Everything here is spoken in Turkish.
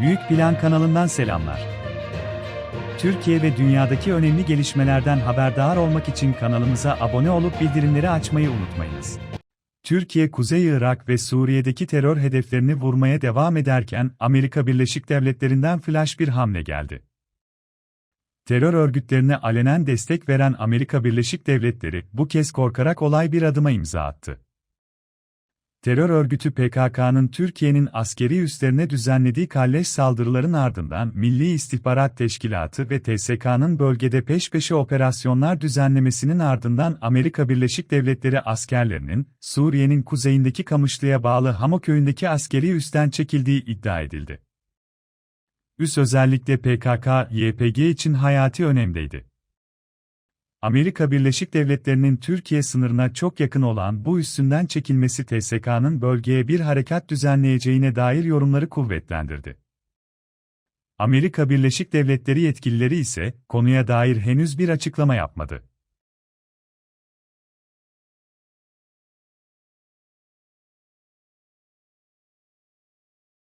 Büyük Plan kanalından selamlar. Türkiye ve dünyadaki önemli gelişmelerden haberdar olmak için kanalımıza abone olup bildirimleri açmayı unutmayınız. Türkiye, Kuzey Irak ve Suriye'deki terör hedeflerini vurmaya devam ederken Amerika Birleşik Devletleri'nden flash bir hamle geldi. Terör örgütlerine alenen destek veren Amerika Birleşik Devletleri bu kez korkarak olay bir adıma imza attı. Terör örgütü PKK'nın Türkiye'nin askeri üslerine düzenlediği kalleş saldırıların ardından Milli İstihbarat Teşkilatı ve TSK'nın bölgede peş peşe operasyonlar düzenlemesinin ardından Amerika Birleşik Devletleri askerlerinin Suriye'nin kuzeyindeki Kamışlı'ya bağlı Hamo köyündeki askeri üsten çekildiği iddia edildi. Üs özellikle PKK-YPG için hayati önemdeydi. Amerika Birleşik Devletleri'nin Türkiye sınırına çok yakın olan bu üssünden çekilmesi TSK'nın bölgeye bir harekat düzenleyeceğine dair yorumları kuvvetlendirdi. Amerika Birleşik Devletleri yetkilileri ise konuya dair henüz bir açıklama yapmadı.